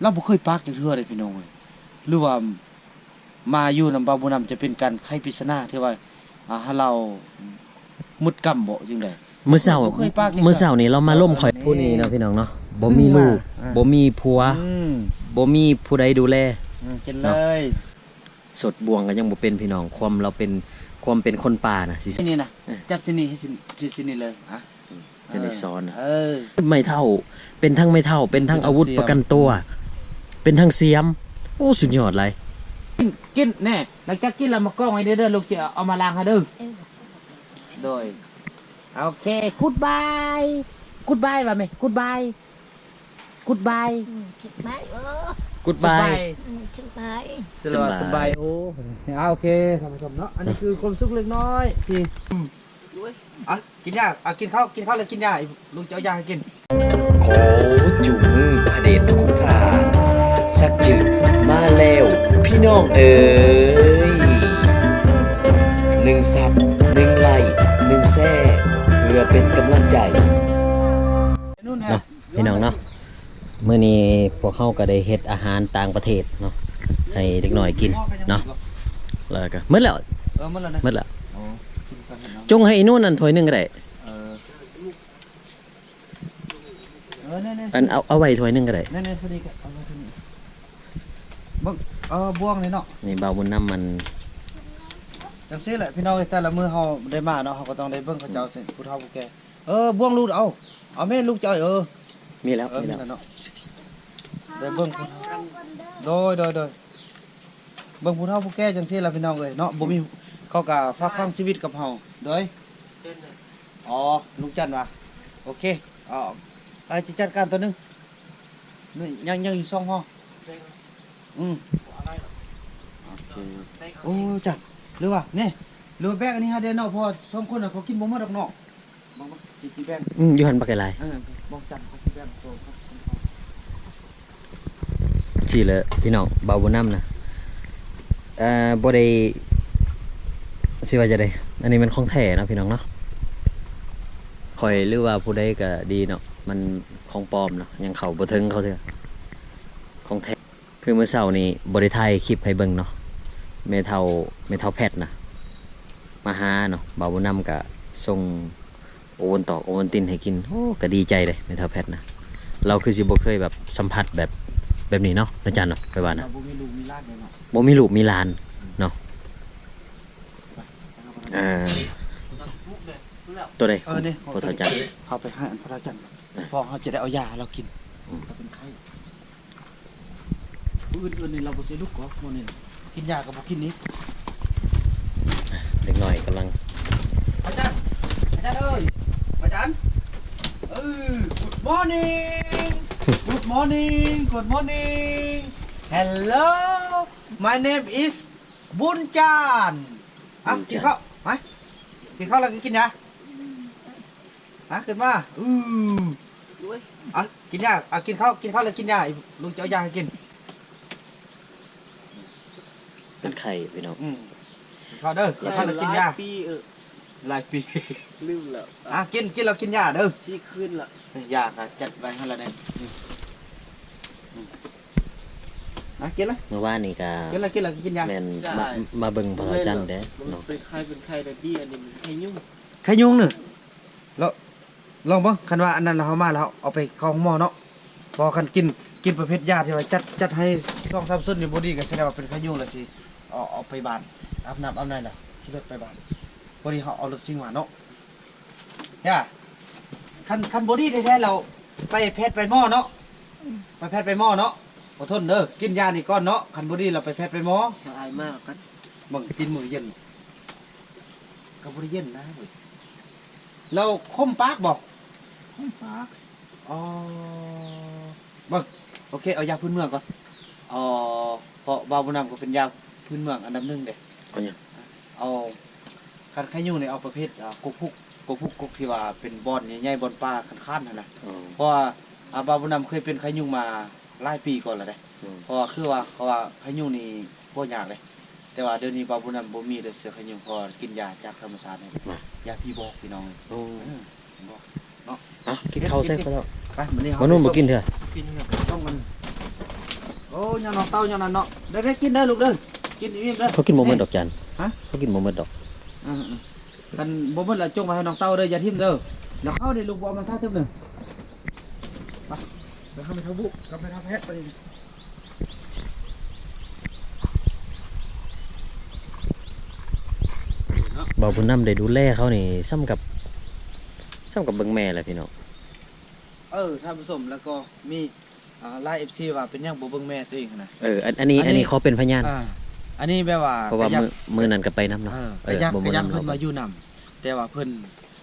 เราบ่เคยปากจักเทื่อเลยพี่น้องเอ้ยหรือว่ามาอยู่นำบาบุนำจะเป็นการไขปริศนาที่ว่าอ่าให้เรามุดกำบ่จังได๋มื้อเช้าบ่เคยปากจังมื้อเช้านี้เรามาล่มข่อยผู้นี้เนาะพี่น้องเนาะบ่มีลูกอ่า บ่มีผัวอืมบ่มีผู้ใดดูแล อืมกินเลยสดบวงก็ยังบ่เป็นพี่น้องความเราเป็นความเป็นคนป่าน่ะสิ ที่นี่นะจับที่นี่ให้สิที่สินี่เลยอะ จะได้สอนน่ะเออไม่เท่า เป็นทั้งไม่เท่า เป็นทั้งอาวุธประกันตัว เป็นทั้งเสียม โอ้สุดยอดเลยกินแน่หลังจากกินแล้วมากล้องให้เด้อเด้อลูกจะเอามาล้างให้เด้อโดยโอเคกูดบายกูดบายว่าไหมกูดบายกูดบาย Ừ, Trực bái ơ กุดบาย Ừ, Trực bái สบายสบายโอ้เอาโอเคท่านผู้ชมเนาะอันนี้คือความสุขเล็กน้อยที่อะ กินยาอะกินข้าวกินข้าวเลยกินยาลูกจะเอายาให้กิน ขอจูงมือพระเดชพระคุณทหารสักจืดมาแล้วพี่น้องเอ๋ยหนึ่งซับหนึ่งไลค์หนึ่งแซ่เพื่อเป็นกำลังใจนู่นเนาะพี่น้องเนาะเมื่อนี้พวกเขาก็ได้เฮ็ดอาหารต่างประเทศเนาะให้เด็กหน่อยกินเนาะแล้วก็หมืดแล้วเออมันแล้วนะหมืดแล้ว จงให้อีนู่นนั่นถ้วยหนึงก็ได้เออเออเนี่ยเนี่ยอันเอาเอาไว้ถ้วยหนึงก็ได้เนี่ยเนี่ยพอดีกันเอาไว้ที่นี่เบิ่งเออบ่วงนี่เนาะนี่บ่าวบุญน้ำมันจังซี่แหละพี่น้องแต่ละมื้อเฮาได้มาเนาะเฮาก็ต้องได้เบิ่งเขาเจ้าสิผู้เฒ่าผู้แก่เออบ่วงลูกเอาเอาแม่ลูกเจ้าเออมีแล้วเออมีนี่แล้วแหละเนาะได้เบิ่งผู้โดยโดยโดยเบิ่งผู้เฒ่าผู้แก่จังซี่ล่ะพี่น้องเอ้ยเนาะบ่มี เขาก็ฝากฟังชีวิตกับเฮาโดยอ๋อลุงจันทร์ว่ะโอเคอ๋อไอ้จิจัดการตัวหนึงนี่ยังยังอยู่สองห้องอืมโอเคโอ้จัดหรือว่านี่หรือว่าแบงอันนี้ฮะเดนเนาะเพอสองคนน่ะเขากินบ่หมดดอกเนาะบ่บ่จิจิแบงอืมอยู่หันปากไกลายเออบ่จันเขาสิแบงตัวเขาสองคนที่เลยพี่น้องบ่าวบุญน้ำนะเอ่อบ่ได้ สิว่าจะได้ อันนี้มันของแท้เนาะพี่น้องเนาะคอยหรือว่าผู้ใดก็ดีเนาะ มันของปลอมเนาะ ยังเข้าบ่ถึงเขาเถอะของแท้ คือเมื่อเช้านี้บ่ได้ถ่ายคลิปให้เบิ่งเนาะแม่เฒ่าแม่เฒ่าแพทย์นะมาหาเนาะบ่าวบุญน้ำก็ส่งโอวันตอกโอวันตินให้กิน โอ้ก็ดีใจเลยแม่เฒ่าแพทย์นะ เราคือสิบ่เคยแบบสัมผัสแบบแบบนี้เนาะอาจารย์เนาะไปว่านะบ่มีลูกมีหลานเลยเนาะบ่มีลูกมีหลานเนาะ เอ่อตัวใดเออนี่พอเท่าจันทร์เอาไปให้อันพระจันทร์พอเขาจะได้เอายาให้เรากินเราเป็นไข้ผู้อื่นๆนี่เราบ่สิลูกกอกมื้อนี้กินยาก็บ่กินนี้เล็กน้อยกำลังอาจารย์อาจารย์เอ้ยอาจารย์เออ good morning good morning good morning hello my name is บุญจันทร์อะกินข้าวไหม กินข้าวแล้วก็กินยาฮะขึ้นมาอืออะกินยาอะกินข้าวกินข้าวแล้วกินยาลุงจะเอายาให้กินเป็นไข่พี่น้องอืมกินข้าวเด้อกินข้าวแล้วกินยาปีเออหลายปีลืมแล้วอะกินกินแล้วกินยาเด้อชี้ขึ้นละยาก็จัดไว้ให้เราได้อืมอืม อะกินละเมื่อวานนี่ก็กินละกินละกินยาแม่นมามาเบิ่งพระเท่าจันทร์เด้มันเนาะเป็นใครเป็นใครแต่ดีอันนี้มันใครยุ่งใครยุงเนอะแล้วลองเบ้างคันว่าอันนั้นเราเอามาแล้วเอาไปเข้าห้องหมอเนาะพอคันกินกินประเภทยาที่ว่าจัดจัดให้สองสามซุดนี่บ่ดีก็แสดงว่าเป็นไขยุงแล้วสิเอาเอาไปบ้านอาบน้ำอาบในล่ะขี่รถไปบ้านบ่ดีเขาเอารถซิ่งมาเนาะย่าคันคันบ่ดีแท้ๆเราไปแพทย์ไปหมอเนาะไปแพทย์ไปหมอเนาะ อดทนเด้อกินยานี่ก่อนเนาะคันบ่ดีเราไปแพทย์ไปหมออายมากกันบังกินมือเย็นก็บ่ได้เย็นนะเว้ยเราคมปากบอก Không có อ๋อบังโอเคเอายาพื้นเมืองก่อนอ๋อเพราะบาวบุญนำก็เป็นยาพื้นเมืองอันดับหนึ่งเด้เอาหยังเอาคันไขยูเนี่ยเอาประเภทอ่ากกพุกกกพุกกกที่ว่าเป็นบอนใหญ่ๆบอนปลาคันๆนั่นน่ะอ๋อเพราะว่าอ่าบาวบุญนำเคยเป็นไขยูมา หลายปีก่อนแล้วเด้อืม เพราะว่าคือว่าเขาว่าไขยูนี่บ่ยากเลย แต่ว่าเดี๋ยวนี้บาวบุญนำบ่มีเลยเสือไขยูเพอกินยาจากธรรมชาตินี่ยาพี่บอกพี่น้องโอ้เออบอกอะกินข้าวใส่ก็แล้วเไปมื้อนี้บ่นุ่มบ่กินเถอะกินกับต้องกันโอ้ยองน้องเต้ายองนั่นเนาะได้ได้กินได้อลูกเด้อกินอิ่มเด้อ เขากินบ่หมดดอกจันฮะ เขากินบ่หมดดอกอืมๆกันบ่หมดละจงมาให้น้องเต้าเด้ออย่าทิ่มเด้อเดี๋ยวเข้าเดี๋ยวลูกบ่เอามาซาทึบหนึงไป เดี๋ยวเข้าไปทำบุกกลับไปทำแพะไปดิบ่าวบุญนำได้ดูแลเขานี่ซ้ำกับซ้ำกับเบิ่งแม่แหละพี่น้องเออท่านผู้ชมแล้วก็มีอ่าไลน์ FC ว่าเป็นหยังบ่เบิ่งแม่ตัวเองนะ เอออันอันนี้อันนี้อันนี้เขาเป็นพยานอ่าอันนี้แปลว่าเพราะว่าก็อยกมือมือนั้นก็ไปนํเนาะเออเอก็ออยากบ่ก็บ่อยากนำเพิ่นเรามาอยู่นํแต่ว่าเพิ่น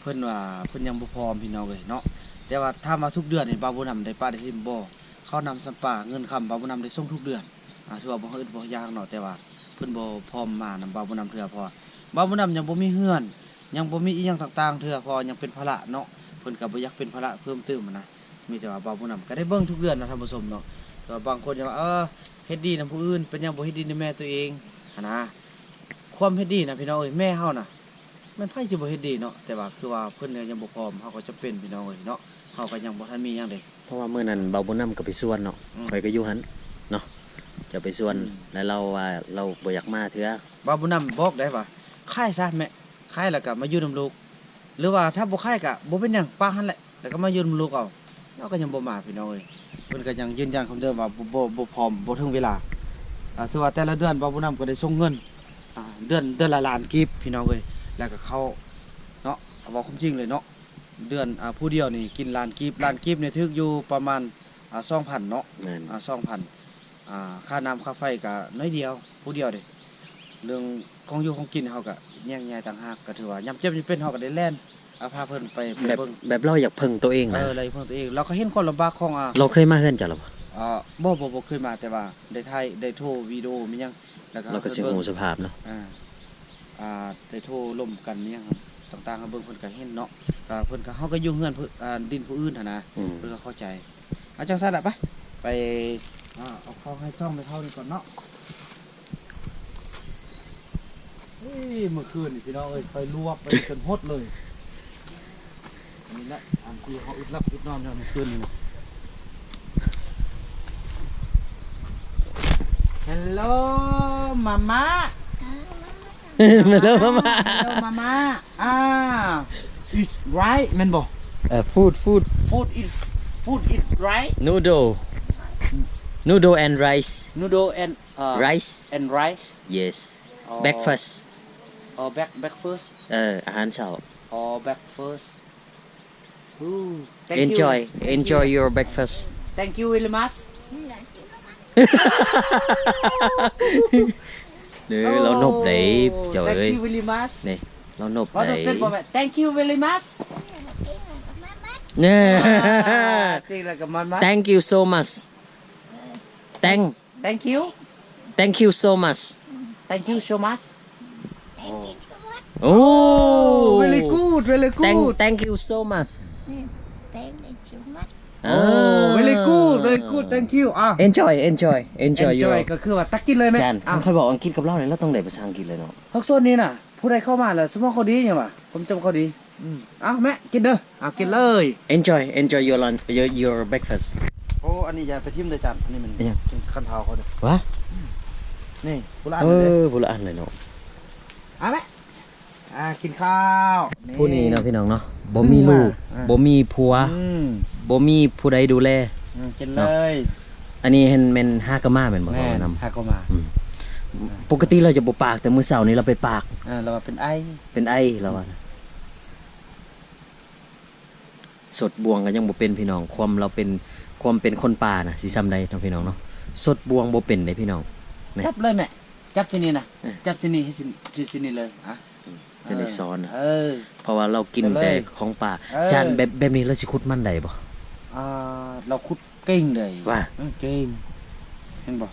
เพิ่นว่าเพิ่นยังบ่พร้อมพี่น้องเอ้ยเนาะ แต่ว่าถ้ามาทุกเดือนนี่บาบ่นำได้ป้าได้ทิมบ่เขานำสัมปาเงินคำบาบ่นำได้ส่งทุกเดือนอ่าถือว่าบ่อึดบ่ยากเนาะแต่ว่าเพิ่นบ่พร้อมมานำบาบ่นำเทื่อพราะว่าบาบ่นำยังบ่มีเฮือน ยังบ่มีอีหยังต่างๆเทื่อพอยังเป็นภาระเนาะเพิ่นก็บ่อยากเป็นภาระเพิ่มเติมนะมีแต่ว่าบาบ่นำก็ได้เบิ่งทุกเดือนนะท่านผู้ชมเนาะแต่ว่าบางคนจะว่าเออเฮ็ดดีนํผู้อื่นเป็นยังบ่เฮ็ดดีในแม่ตัวเองหันนะความเฮ็ดดีนะพี่น้องเอ้ยแม่เฮาน่ะมันไผสิบ่เฮ็ดดีเนาะแต่ว่าคือว่าเพิ่นยังบ่พร้อมเฮาก็จะเป็นพี่น้องเอ้ยเนาะ เฮาก็ยังบ่ทันมีหยังเด้เพราะว่ามื้อนั้นบ่าวบุญนำก็ไปสวนเนาะอืมข่อยก็อยู่หันเนาะจะไปสวนอืมแล้วเราว่าเราบ่อยากมาเถื่อบ่าวบุญนำบอกได้ว่าคายซะแม่คายแล้วก็มาอยู่นํลูก หรือว่าถ้าบ่คายก็บ่เป็นหยังป้าหั่นแหละแล้วก็มาอยู่นํลูกเอาเราก็ยังบ่มาพี่น้องเอ้ยเพิ่นก็ยังยืนยันคำเดิมว่าบ่บ่บ่พร้อมบ่ถึงเวลาอ่าถือว่าแต่ละเดือนบ่าวบุญนำก็ได้ส่งเงินอ่าเดือนเดือนละล้านกีบพี่น้องเอ้ยแล้วก็เขาเนาะเอาบอกความจริงเลยเนาะ เดือนอ่าผู้เดียวนี่กินล้านกีบล้านกีบเนี่ยถึกอยู่ประมาณอ่า2,000เนาะแม่นอ่าสองพันอ่าค่าน้ำค่าไฟก็น้อยเดียว ผู้เดียวเด้เรื่องของอยู่ของกินเฮาก็แย่งแย่ต่างหากก็ถือว่ายามเจ็บยามเป็นเฮาก็ได้แล่นเอาพาเพิ่นไปไปแบบเบิ่งแบบเราอยากพึ่งตัวเองเอนะออะไรเพิ่นตัวเองเราก็เห็นความลำบากของอ่า เราเคยมาเฮือนจ้ะหรออ่าบ่บ่บ่เคยมาแต่ว่าได้ถ่ายได้โทรวิดีโอมีหยังแล้วก็เราก็สิเพิ่นหูเบิ่งสภาพเนาะอ่าอ่าได้โทรล่มกันมีหยังครับ ต่างๆให้เบิ่งเพิ่นก็เห็นเนาะก็เพิ่นก็เฮาก็อยู่เฮือนเพิ่นอ่าดินผู้อื่นหั่นนะอืม เพื่อเข้าใจเอาจังซั่นอะไปไปอ่าเอาข้าวให้ซ่องไปเท่านี้ก่อนเนาะเฮ้ยเมื่อคืนนี่พี่น้องเอ้ยไปลวกไปจนหดเลยอันนี้แหละอันที่เขาอึดรับอึดนอนเนี่ยเมื่อคืนนี่นะฮัลโหลมาม่า มาแล้วมามาฮัลโหลมาม่าอ่า is right แม่นบ่เอ่อ food food food is food is right noodle noodle and rice noodle and uh, rice and rice yes or, breakfast or back breakfast เอ่ออาหารเช้า or breakfast Ooh, thank you. enjoy Thank enjoy you. your breakfast thank you very much เด้อเรานบได้เจ้า thank เอ้ย you very much นี่เรานบ เรา ได้ ต้องเต้นบ่แม่ thank you very much เนี่ย ตีแล้วก็มันมา thank you so much thank thank you thank you so much thank you so much โอ้ very good very thank good thank you so much เป็นในชุ มมัด oh very good very good thank you อะ enjoy enjoy enjoy your ก็คือว่าตักกินเลยไหมจานอะเขาบอกอังกฤษกับเราเลยเราต้องได้ภาษาอังกฤษเลยเนาะพักโซนนี้น่ะ ผู้ใดเข้ามาแล้วสมองเขาดียังวะผมจำเขาดีอืมเอ้าแม่กินเด้ออะกินเลย enjoy enjoy your lunch your your breakfast โอ้อันนี้อย่าไปทิ่มเลยจันอันนี้มันอันยังขั้นเท้าเขาเด้อวะนี่ผู้ละอันเอเลยอบุรอันเลยเนาะอะแม่อะกินข้าวนี่ผู้นี้เนาะพี่น้องเนาะบ่มีลูกอ่าบ่มีผัวอืม บ่มีผู้ใดดูแล อืมกินเลยอันนี้เห็นแม่นห้ากะมาแม่นบ่แม่เขานำพาเข้ามาปกติเราจะบ่ปากแต่มื้อเช้านี้เราไปปากอ่าเราว่าเป็นไอเป็นไอเราว่านะสดบวงก็ยังบ่เป็นพี่น้อง ความเราเป็นความเป็นคนป่าน่ะสิซ้ำใดเนาะพี่น้องเนาะสดบวงบ่เป็นเด้พี่น้องนี่จับเลยแม่จับที่นี่นะเออจับที่นี่ให้สิที่ที่นี่เลยอะจะได้สอนน่ะเออ เพราะว่าเรากินไปเลยแต่ของป่าเออ จานแบบแบบนี้เราสิขุดมันได้บ่ อ่าเราคุดเก่งเลยว่าเออเก่งเห็นบ่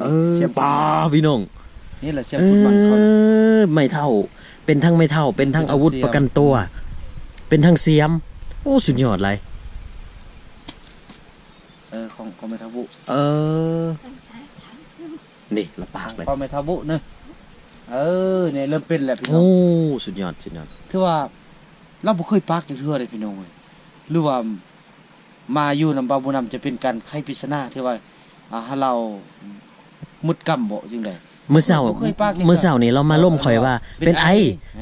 เออเสียบป่าพี่น้องนี่แหละเสียบเอคุดมันเขาน่ะอไม่เท่า เป็นทั้งไม่เท่า เป็นทั้งเป็นทั้งอาวุธเสียมประกันตัว เป็นทั้งเสียม โอ้สุดยอดเลยเออของของเมทาบุเออนี่ละปากเลยของเมทาบุเนอะเออเนี่ยเริ่มเป็นแล้วพี่น้อโอ้งสุดยอดสุดยอดคือว่าเราบ่เคยปักจักเทื่อเลยพี่น้องเว้ยหรือว่า มาอยู่นำบาบุนำจะเป็นการไขปริศนาที่ว่าอ่าให้เรามุดกำบ่จังไดมื้อเช้าบ่เคยปากนี่มื้อเช้านี่เรามาล่มข่อยว่า เป็นเป็นไอไอ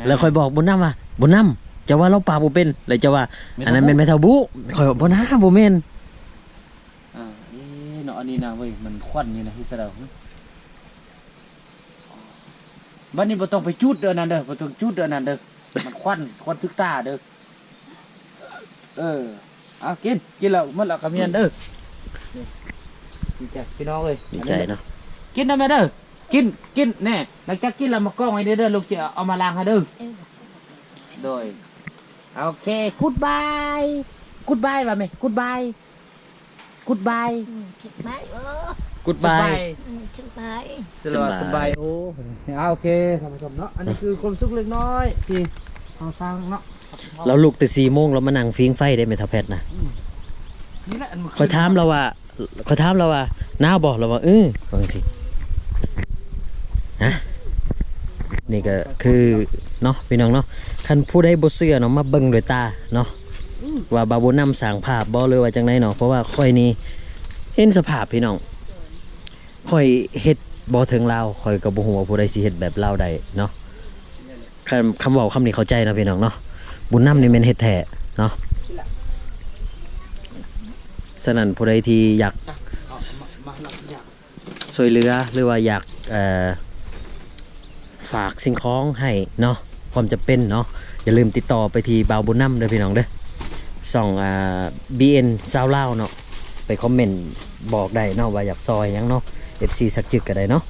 แล้วข่อยบอกบุญนำว่าบุญนำจะว่าเราปากบ่เป็นเลยจะว่า อันนั้นเป็นแม่เฒ่าบุข่อยว่าบ่นะบ่แม่นอ่าเอ๊ะเนาะอันนี้นะเว้ยมันควันนี่นะที่แสดงบัดนี้บ่ต้องไปจุดเด้อนั่นเด้อบ่ต้องจุดเด้อนั่นเด้อมันควันควันทึกตาเด้อเออ เอากินกินแล้วมันแล้วก็เมียนเด้อนี่ดีใจพี่น้องเอ้ยดีใจเนาะกินได้ไหมเด้อกินกินแน่หลังจากกินแล้วมากล้องไว้เด้อเด้อลูกจะเอามาล้างให้เด้อเออโดยโอเคกูดบายกูดบายว่าไหมกูดบายกูดบายอืมสบายเออกูดบายอืมสบายสบายสบายโอ้เอาโอเคท่านผู้ชมเนาะอันนี้คือความสุขเล็กน้อยที่เราสร้างเนาะ เราลุกแต่4โมงเรามานั่งฟิงไฟได้แม่เฒ่าแพทย์นะนี่แหละอันมันข่อยถามเราว่าข่อยถามเราว่าหนาวบ่เราว่าเออว่าจังซี่ฮะนี่ก็คือเนาะพี่น้องเนาะคันผู้ใดบ่เชื่อเนาะมาเบิ่งด้วยตาเนาะว่าบาบุนำสร้างภาพบ่เลยว่าจังไดเนาะเพราะว่าข่อยนี่เห็นสภาพพี่น้องข่อยเฮ็ดบ่ถึงลาวข่อยก็บ่ฮู้ว่าผู้ใดสิเฮ็ดแบบลาวได้เนาะคำคำเว้าคำนี้เข้าใจนะพี่น้องเนาะ บุญน้ำนี่แม่นเฮ็ดแท้เนาะฉะนั้นผู้ใดที่อยากเอยากช่วยเหลือหรือว่าอยากฝากสิ่งของให้เนาะความจะเป็นเนาะอย่าลืมติดต่อไปที่บาวบุญน้ำเด้อพี่น้องเด้อส่องอ่า BN ซาวลาเนาะไปคอมเมนต์บอกได้เนาะว่าอยากซอยยังเนาะ FC สักจึกก็ได้เนาะ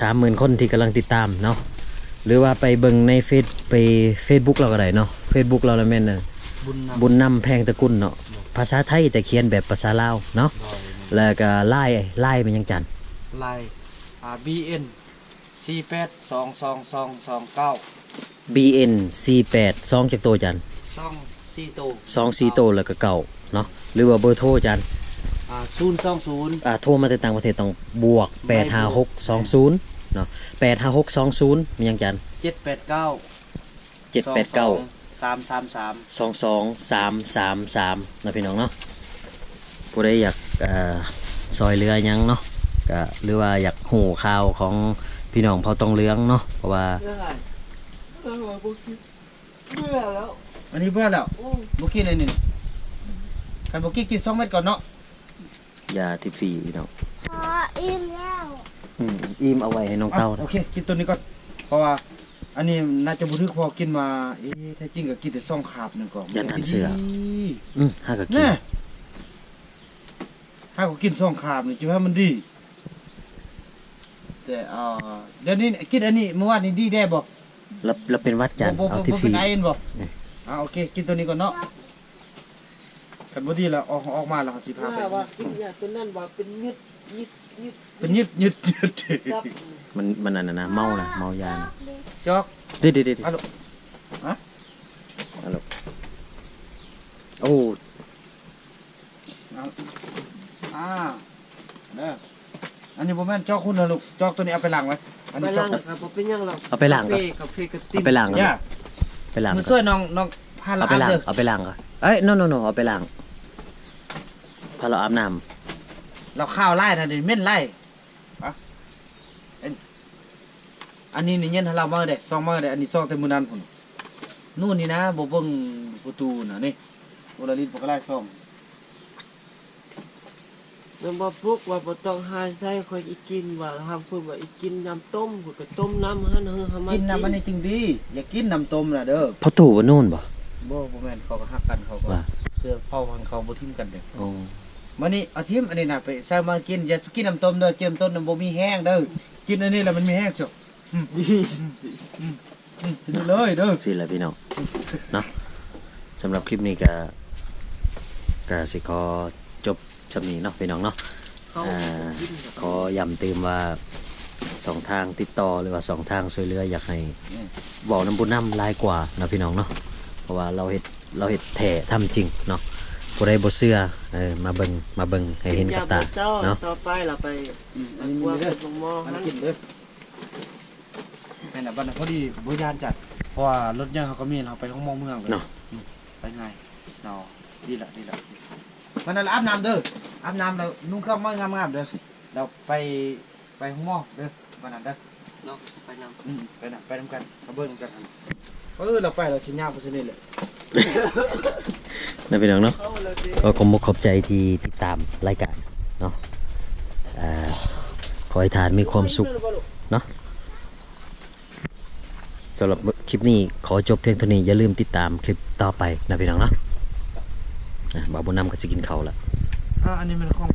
สามหมื่นคนที่กำลังติดตามเนาะ หรือว่าไปเบิ่งในเฟซไป Facebook เราก็ได้เนาะ Facebook เราละแม่นน่ะบุญนำบุญนำแพงตระกุลเนาะภาษาไทยแต่เขียนแบบภาษาลาวเนาะแล้วก็ไล่ไล่เป็นหยังจันลายอ่า BN สี่แปดสองสองสองสองเก้า BN 48 2จากตัวจันสองสี่โต2 4โตวแล้วก็เก่าเนาะหรือว่าเบอร์โทรจันอ่าศูนย์สองศูนย์อ่าโทรมาแต่ต่างประเทศต้องบวก85620 เนาะ85620มีหยังจันเจ็ดแปดเก้า789สามสามสามสองสองสามสามสามนะพี่น้องเนาะผู้ใดอยากเอ่อซอยเรือหยังเนาะก็หรือว่าอยากหูข่าวของพี่น้องเผาตองเลืองเนาะเพราะว่าได้เออว่าบ่คิดเบื่อแล้วอันนี้เพื่อนแล้วโอ้บุกี้เลยนี่กันบุกี้กินสองเม็ดก่อนเนาะยาทิพย์ฟรีพี่น้องพออิ่มแล้ว อืมอิ่มเอาไว้ให้น้องเต้าอะนะโอเค กินตัวนี้ก่อนเพราะว่า อันนี้น่าจะบุทึกพอกินมาเอ๊ะแท้จริงก็กินแต่ซองขาบหนึ่งก่อนยันทันเสือดีอืมห้าก็กินแน่ถ้าก็กินซองขาบนี่จะว่ามันดี แต่เอ่อเดี๋ยวนี้กินอันนี้เมื่อวานนี้ดีได้บ่แล้วแล้วเป็นวัดจันทร์บ่บ่เอาบ่ทิพบ่ย์ฟเป็รีนไอเอ็นบ่นี่อ่าโอเค กินตัวนี้ก่อนเนาะกันบ่ดีแล้วออกออกมาแล้วเขาสิพาไปว่าว่ากินยาตัวนั้นว่าเป็นยึดยึดยึด เป็นยึดยึดยึดจับมันมันนั่นน่ะนะเมานะเมายานะจอกเด็ดเด็ดเด็ดอะลูกฮะฮัลโหลโอ้เอาอ่าเด้ออันนี้บ่แม่นจอกคุณนะลูกจอกตัวนี้เอาไปล้างไว้อันไปนี้จอล้ากงครับบ่เป็นหยังหรอกเอาไปล้างก่อนกาแฟกาแฟกระติเอาไปล้างก่อนย่าไปล้างมือก่ช่อวนยน้องน้องพาเอาละไปอาบล้างเด้อเอาไปล้างก่อนเอ้ย no no no เอาไปล้างพาเราอาบน้ เราข้าวไล่นะเดี๋ยวเม่นไล่อะเอ็นอันนี้นี่เย็นให้เรามาเด้ซองมาเด้อันนี้ซองแต่มื้อนั้นพุ่นนู่นนี่นะบ่เบิ่งประตูน่ะนี่บ่ละลิตบ่ก็ไล่ซองมันบ่ปลุกว่าบ่ต้องหาใส่ค่อยอีกินว่าห้ามเพิ่นว่าอีกินน้ำต้มเพิ่นก็ต้มน้ำหั่นเฮาหามากินน้ำมันนี่จึงดี อย่ากินน้ำต้มน่ะเด้อำพอตู่ว่านู่นบ่บ่บ่แม่นเขาก็ฮักกันเขาก็ว่าเสื้อเผามันเขาบ่ทิ่มกันเด้อโอ้ มานี่เอาทิมอันนี้นะไปใส่มากินอย่ากินน้ำต้มเด้อกินต้มน่ะบ่มีแห้งเด้อกินอันนี้แล้วมันมีแห้งจ้ะอืมกินเลยเด้อสิละพี่น้องเนาะสำหรับคลิปนี้ก็ก็สิขอจบสำนีเนาะพี่น้องเนาะเขาอ่าขอย้ำเติมว่าสองทางติดต่อหรือว่าสองทางช่วยเหลืออยากให้บอกน้ำบุญน้ำลายกว่านะพี่น้องเนาะเพราะว่าเราเห็ดเราเห็ดแท้ทำจริงเนาะ ผู้ใดบ่เชื่อเออมาเบิ่งมาเบิ่งให้เห็นกับตาอย่เศร้าเนาะต่อไปเราไปอืมอัอันนนี้ว่ามีเด้อเป็นมองอันหันั้นนกินเด้อแม่นน่ะบัดนั้นพอดีบ่ยานจัดเพราะว่ารถยนต์เขาก็มีเราไปห้องมองเมืองเลยเนาะอืมไปง่ายเนาะดีละดีละวันนั้นเราอาบน้ำเด้ออาบน้ำเรานุ่งข้าวมางามๆเด้อเราไปไปห้องหม้อเด้อวันนั้นเด้อเนาะไปนำอืมไปนะไปนำกันเอาเบิ้ลนำกันหั่นเออเราไปเราสิยาวไปซะนี่แหละ นะพี่น้องเนาะก็ขอบคุณขอบใจที่ติดตามรายการเนาะขอให้ทานมีความสุขเนาะสำหรับคลิปนี้ขอจบเพียงเท่านี้อย่าลืมติดตามคลิปต่อไปนะพี่น้องเนาะอะบาวบุญนำก็จะกินเขาละอันนี้มันของ